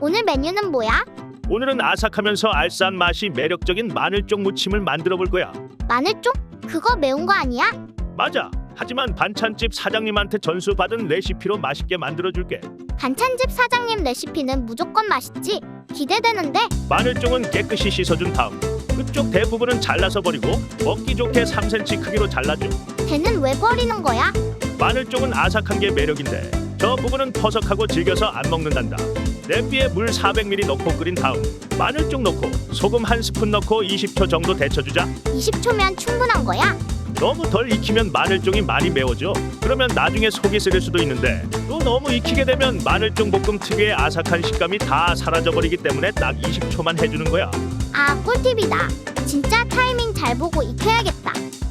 오늘 메뉴는 뭐야? 오늘은 아삭하면서 알싸한 맛이 매력적인 마늘쪽 무침을 만들어 볼 거야. 마늘쫑? 그거 매운 거 아니야? 맞아. 하지만 반찬집 사장님한테 전수받은 레시피로 맛있게 만들어 줄게. 반찬집 사장님 레시피는 무조건 맛있지? 기대되는데? 마늘종은 깨끗이 씻어준 다음 끝쪽 대부분은 잘라서 버리고 먹기 좋게 3cm 크기로 잘라줘. 걔는 왜 버리는 거야? 마늘종은 아삭한 게 매력인데 저 부분은 퍼석하고 질겨서 안 먹는단다. 냄비에 물 400ml 넣고 끓인 다음 마늘종 넣고 소금 한 스푼 넣고 20초 정도 데쳐주자. 20초면 충분한 거야? 너무 덜 익히면 마늘종이 많이 매워져. 그러면 나중에 속이 쓰릴 수도 있는데 또 너무 익히게 되면 마늘종 볶음 특유의 아삭한 식감이 다 사라져 버리기 때문에 딱 20초만 해주는 거야. 아 꿀팁이다. 진짜 타이밍 잘 보고 익혀야겠다.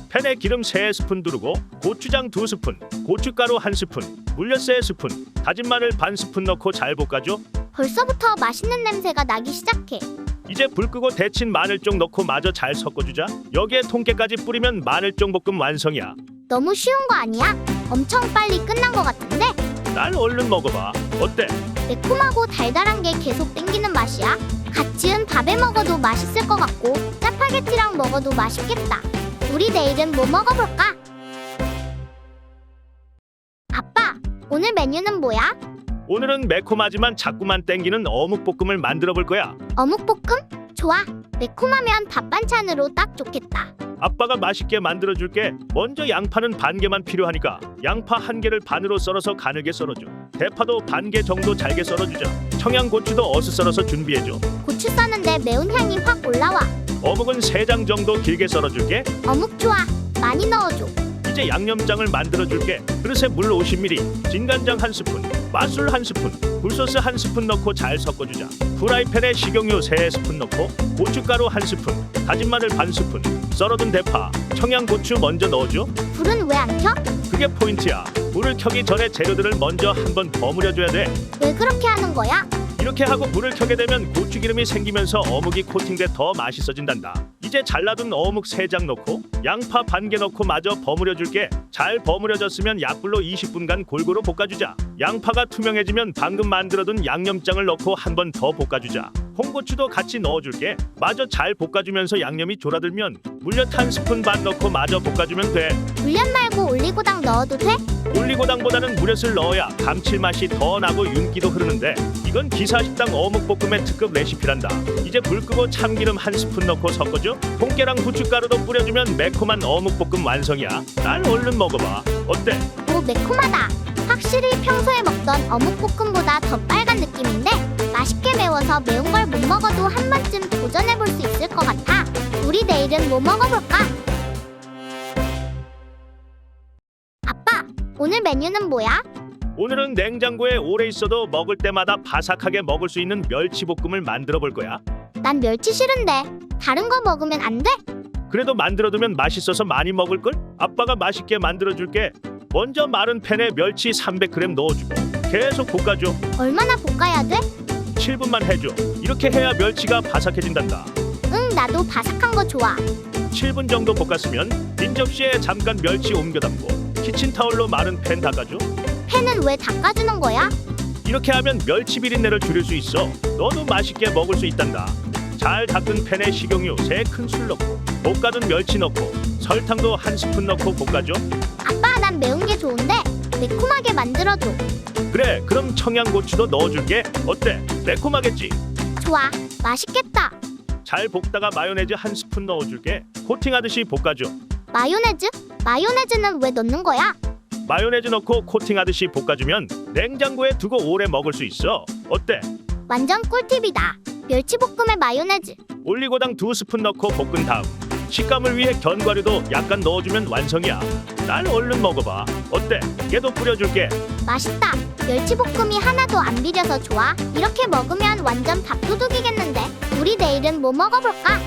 팬에 기름 3스푼 두르고 고추장 2스푼, 고춧가루 1스푼, 물엿 3스푼, 다진 마늘 반 스푼 넣고 잘 볶아줘. 벌써부터 맛있는 냄새가 나기 시작해. 이제 불 끄고 데친 마늘종 넣고 마저 잘 섞어주자. 여기에 통깨까지 뿌리면 마늘종 볶음 완성이야. 너무 쉬운 거 아니야? 엄청 빨리 끝난 거 같은데? 날 얼른 먹어봐. 어때? 매콤하고 달달한 게 계속 땡기는 맛이야. 갓 지은 밥에 먹어도 맛있을 것 같고 짜파게티랑 먹어도 맛있겠다. 우리 내일은 뭐 먹어볼까? 아빠, 오늘 메뉴는 뭐야? 오늘은 매콤하지만 자꾸만 땡기는 어묵볶음을 만들어 볼 거야. 어묵볶음? 좋아. 매콤하면 밥 반찬으로 딱 좋겠다. 아빠가 맛있게 만들어 줄게. 먼저 양파는 반 개만 필요하니까 양파 한 개를 반으로 썰어서 가늘게 썰어줘. 대파도 반 개 정도 잘게 썰어주자. 청양고추도 어슷 썰어서 준비해줘. 고추 싸는데 매운 향이 확 올라와. 어묵은 세 장 정도 길게 썰어줄게. 어묵 좋아. 많이 넣어줘. 이제 양념장을 만들어 줄게. 그릇에 물 50ml, 진간장 한 스푼, 맛술 한 스푼, 굴소스 한 스푼 넣고 잘 섞어주자. 프라이팬에 식용유 세 스푼 넣고 고춧가루 한 스푼, 다진 마늘 반 스푼, 썰어둔 대파, 청양고추 먼저 넣어줘. 불은 왜 안 켜? 그게 포인트야. 불을 켜기 전에 재료들을 먼저 한번 버무려 줘야 돼. 왜 그렇게 하는 거야? 이렇게 하고 불을 켜게 되면 고추기름이 생기면서 어묵이 코팅돼 더 맛있어진단다. 이제 잘라둔 어묵 3장 넣고 양파 반 개 넣고 마저 버무려 줄게. 잘 버무려졌으면 약불로 20분간 골고루 볶아주자. 양파가 투명해지면 방금 만들어둔 양념장을 넣고 한 번 더 볶아주자. 홍고추도 같이 넣어줄게. 마저 잘 볶아주면서 양념이 졸아들면 물엿 한 스푼 반 넣고 마저 볶아주면 돼. 물엿 말고 올리고당 넣어도 돼? 올리고당보다는 물엿을 넣어야 감칠맛이 더 나고 윤기도 흐르는데 이건 기사식당 어묵볶음의 특급 레시피란다 이제 불 끄고 참기름 한 스푼 넣고 섞어줘 통깨랑 후춧가루도 뿌려주면 매콤한 어묵볶음 완성이야 날 얼른 먹어봐 어때? 오 매콤하다. 확실히 평소에 먹던 어묵볶음보다 더 빨간 느낌인데 맛있게 매워서 매운 걸 못 먹어도 한 번쯤 도전해 볼 수 있을 것 같아. 우리 내일은 뭐 먹어볼까? 아빠, 오늘 메뉴는 뭐야? 오늘은 냉장고에 오래 있어도 먹을 때마다 바삭하게 먹을 수 있는 멸치볶음을 만들어 볼 거야 난 멸치 싫은데 다른 거 먹으면 안 돼? 그래도 만들어두면 맛있어서 많이 먹을걸? 아빠가 맛있게 만들어줄게 먼저 마른 팬에 멸치 300g 넣어주고 계속 볶아줘 얼마나 볶아야 돼? 7분만 해줘. 이렇게 해야 멸치가 바삭해진단다. 응, 나도 바삭한 거 좋아. 7분 정도 볶았으면 빈 접시에 잠깐 멸치 옮겨 담고 키친타올로 마른 팬 닦아줘. 팬은 왜 닦아주는 거야? 이렇게 하면 멸치 비린내를 줄일 수 있어. 너도 맛있게 먹을 수 있단다. 잘 닦은 팬에 식용유 3큰술 넣고 볶아둔 멸치 넣고 설탕도 한 스푼 넣고 볶아줘. 아빠, 난 매운 게 좋은데 매콤하게 만들어줘. 그래, 그럼 청양고추도 넣어줄게. 어때? 매콤하겠지? 좋아, 맛있겠다. 잘 볶다가 마요네즈 한 스푼 넣어줄게. 코팅하듯이 볶아줘. 마요네즈? 마요네즈는 왜 넣는 거야? 마요네즈 넣고 코팅하듯이 볶아주면 냉장고에 두고 오래 먹을 수 있어. 어때? 완전 꿀팁이다. 멸치볶음에 마요네즈. 올리고당 두 스푼 넣고 볶은 다음 식감을 위해 견과류도 약간 넣어주면 완성이야. 날 얼른 먹어봐. 어때? 깨도 뿌려줄게. 맛있다. 멸치볶음이 하나도 안 비려서 좋아. 이렇게 먹으면 완전 밥도둑이겠는데. 우리 내일은 뭐 먹어볼까?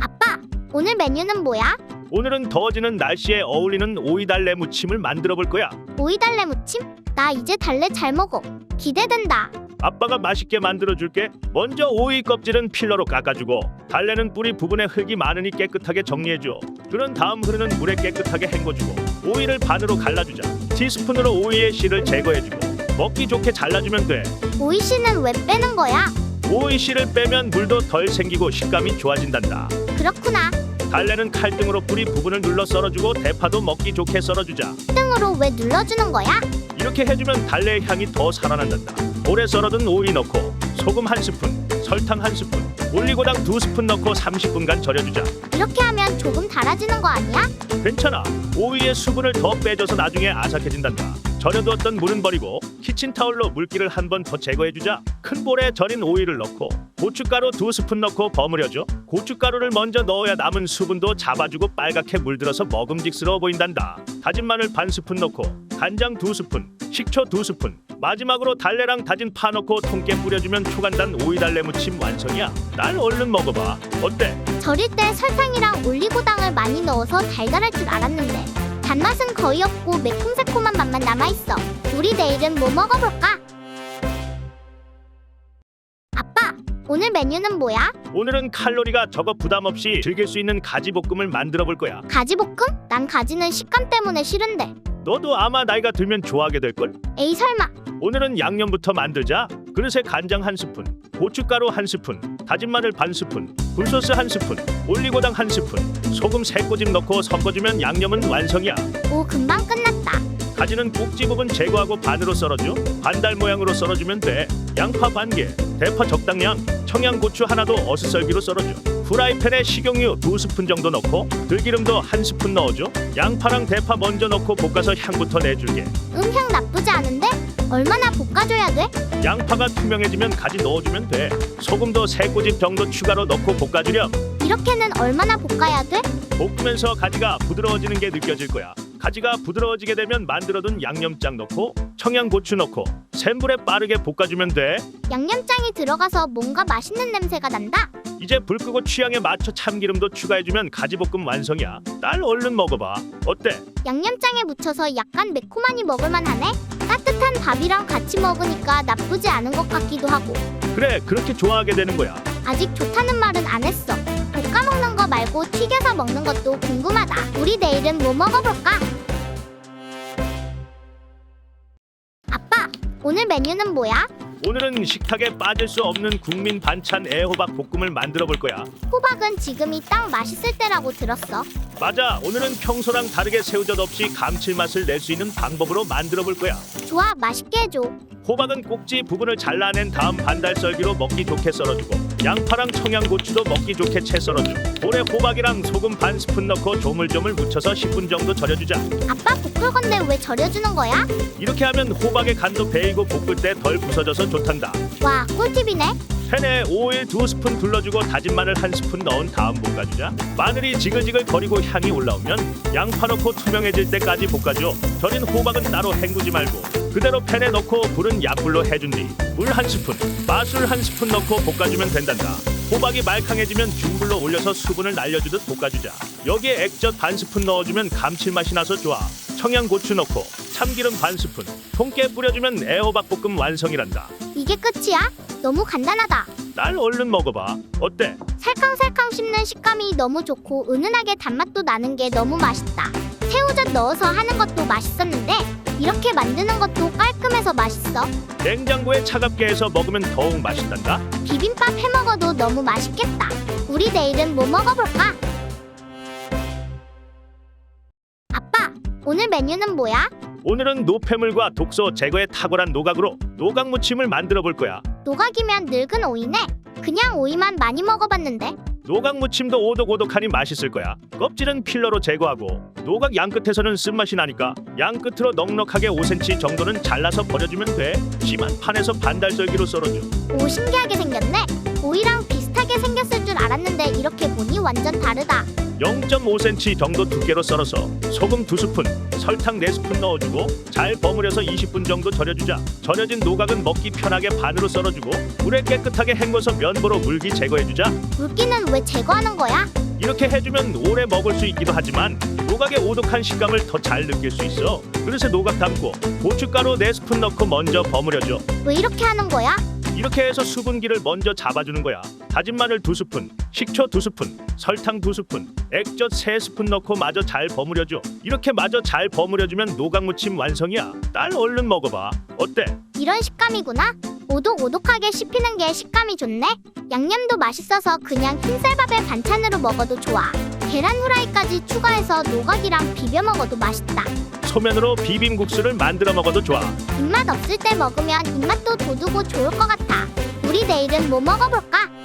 아빠, 오늘 메뉴는 뭐야? 오늘은 더워지는 날씨에 어울리는 오이달래 무침을 만들어 볼 거야. 오이 달래 무침? 나 이제 달래 잘 먹어. 기대된다. 아빠가 맛있게 만들어 줄게. 먼저 오이 껍질은 필러로 깎아주고 달래는 뿌리 부분에 흙이 많으니 깨끗하게 정리해줘. 그런 다음 흐르는 물에 깨끗하게 헹궈주고 오이를 반으로 갈라주자. 티스푼으로 오이의 씨를 제거해주고 먹기 좋게 잘라주면 돼. 오이 씨는 왜 빼는 거야? 오이 씨를 빼면 물도 덜 생기고 식감이 좋아진단다. 그렇구나. 달래는 칼등으로 뿌리 부분을 눌러 썰어주고 대파도 먹기 좋게 썰어주자. 등으로 왜 눌러주는 거야? 이렇게 해주면 달래의 향이 더 살아난단다. 오래 썰어둔 오이 넣고 소금 한 스푼, 설탕 한 스푼, 올리고당 두 스푼 넣고 30분간 절여주자. 이렇게 하면 조금 달아지는 거 아니야? 괜찮아. 오이의 수분을 더 빼줘서 나중에 아삭해진단다. 절여두었던 물은 버리고 키친타올로 물기를 한 번 더 제거해주자. 큰 볼에 절인 오이를 넣고 고춧가루 두 스푼 넣고 버무려줘. 고춧가루를 먼저 넣어야 남은 수분도 잡아주고 빨갛게 물들어서 먹음직스러워 보인단다. 다진 마늘 반 스푼 넣고 간장 두 스푼, 식초 두 스푼. 마지막으로 달래랑 다진 파 넣고 통깨 뿌려주면 초간단 오이 달래 무침 완성이야. 날 얼른 먹어봐. 어때? 절일 때 설탕이랑 올리고당을 많이 넣어서 달달할 줄 알았는데 단맛은 거의 없고 매콤새콤한 맛만 남아있어. 우리 내일은 뭐 먹어볼까? 아빠, 오늘 메뉴는 뭐야? 오늘은 칼로리가 적어 부담 없이 즐길 수 있는 가지 볶음을 만들어 볼 거야. 가지볶음? 난 가지는 식감 때문에 싫은데. 너도 아마 나이가 들면 좋아하게 될 걸. 에이 설마. 오늘은 양념부터 만들자. 그릇에 간장 한 스푼, 고춧가루 한 스푼, 다진 마늘 반 스푼, 굴소스 한 스푼, 올리고당 한 스푼, 소금 세 꼬집 넣고 섞어주면 양념은 완성이야. 오 금방 끝났다. 가지는 꼭지 부분 제거하고 반으로 썰어줘. 반달 모양으로 썰어주면 돼. 양파 반 개, 대파 적당량, 청양고추 하나도 어슷썰기로 썰어줘. 프라이팬에 식용유 두 스푼 정도 넣고 들기름도 한 스푼 넣어줘. 양파랑 대파 먼저 넣고 볶아서 향부터 내줄게. 음향 나쁘지 않은데? 얼마나 볶아줘야 돼? 양파가 투명해지면 가지 넣어주면 돼. 소금도 세 꼬집 정도 추가로 넣고 볶아주렴. 이렇게는 얼마나 볶아야 돼? 볶으면서 가지가 부드러워지는 게 느껴질 거야. 가지가 부드러워지게 되면 만들어둔 양념장 넣고 청양고추 넣고 센 불에 빠르게 볶아주면 돼. 양념장이 들어가서 뭔가 맛있는 냄새가 난다. 이제 불 끄고 취향에 맞춰 참기름도 추가해주면 가지볶음 완성이야. 딸 얼른 먹어봐. 어때? 양념장에 묻혀서 약간 매콤하니 먹을만하네. 따뜻한 밥이랑 같이 먹으니까 나쁘지 않은 것 같기도 하고. 그래 그렇게 좋아하게 되는 거야. 아직 좋다는 말은 안 했어. 볶아 먹는 거 말고 튀겨서 먹는 것도 궁금하다. 우리 내일은 뭐 먹어볼까? 아빠, 오늘 메뉴는 뭐야? 오늘은 식탁에 빠질 수 없는 국민 반찬 애호박 볶음을 만들어 볼 거야. 호박은 지금이 딱 맛있을 때라고 들었어. 맞아 오늘은 평소랑 다르게 새우젓 없이 감칠맛을 낼 수 있는 방법으로 만들어 볼 거야. 좋아, 맛있게 해줘. 호박은 꼭지 부분을 잘라낸 다음 반달 썰기로 먹기 좋게 썰어주고 양파랑 청양고추도 먹기 좋게 채 썰어주고 볼에 호박이랑 소금 반 스푼 넣고 조물조물 묻혀서 10분 정도 절여주자 아빠 볶을 건데 왜 절여주는 거야? 이렇게 하면 호박의 간도 배이고 볶을 때 덜 부서져서 좋단다 와, 꿀팁이네. 팬에 오일 두 스푼 둘러주고 다진 마늘 한 스푼 넣은 다음 볶아주자. 마늘이 지글지글 거리고 향이 올라오면 양파 넣고 투명해질 때까지 볶아줘. 절인 호박은 따로 헹구지 말고 그대로 팬에 넣고 불은 약불로 해준 뒤 물 한 스푼 마술 한 스푼 넣고 볶아주면 된단다. 호박이 말캉해지면 중불로 올려서 수분을 날려주듯 볶아주자. 여기에 액젓 반 스푼 넣어주면 감칠맛이 나서 좋아. 청양고추 넣고 참기름 반 스푼 통깨 뿌려주면 애호박 볶음 완성이란다. 이게 끝이야? 너무 간단하다. 날 얼른 먹어봐. 어때? 살캉살캉 씹는 식감이 너무 좋고 은은하게 단맛도 나는 게 너무 맛있다. 새우젓 넣어서 하는 것도 맛있었는데 이렇게 만드는 것도 깔끔해서 맛있어. 냉장고에 차갑게 해서 먹으면 더욱 맛있단다. 비빔밥 해 먹어도 너무 맛있겠다. 우리 내일은 뭐 먹어볼까? 아빠, 오늘 메뉴는 뭐야? 오늘은 노폐물과 독소 제거에 탁월한 노각으로 노각 무침을 만들어 볼 거야. 노각이면 늙은 오이네. 그냥 오이만 많이 먹어봤는데 노각 무침도 오독오독하니 맛있을 거야. 껍질은 필러로 제거하고 노각 양 끝에서는 쓴맛이 나니까 양 끝으로 넉넉하게 5cm 정도는 잘라서 버려주면 돼. 심한 판에서 반달 썰기로 썰어줘. 오 신기하게 생겼네. 오이랑 비 슷하게 생겼을 줄 알았는데 이렇게 보니 완전 다르다. 0.5cm 정도 두께로 썰어서 소금 두 스푼, 설탕 네 스푼 넣어주고 잘 버무려서 20분 정도 절여주자. 절여진 노각은 먹기 편하게 반으로 썰어주고 물에 깨끗하게 헹궈서 면보로 물기 제거해주자. 물기는 왜 제거하는 거야? 이렇게 해주면 오래 먹을 수 있기도 하지만 노각의 오독한 식감을 더 잘 느낄 수 있어. 그릇에 노각 담고 고춧가루 네 스푼 넣고 먼저 버무려줘. 왜 이렇게 하는 거야? 이렇게 해서 수분기를 먼저 잡아주는 거야. 다진 마늘 두 스푼, 식초 두 스푼, 설탕 두 스푼, 액젓 세 스푼 넣고 마저 잘 버무려줘. 이렇게 마저 잘 버무려주면 노각무침 완성이야. 딸 얼른 먹어봐. 어때? 이런 식감이구나. 오독오독하게 씹히는 게 식감이 좋네. 양념도 맛있어서 그냥 흰쌀밥에 반찬으로 먹어도 좋아. 계란 후라이까지 추가해서 노각이랑 비벼 먹어도 맛있다. 소면으로 비빔국수를 만들어 먹어도 좋아. 입맛 없을 때 먹으면 입맛도 돋우고 좋을 것 같아. 우리 내일은 뭐 먹어볼까?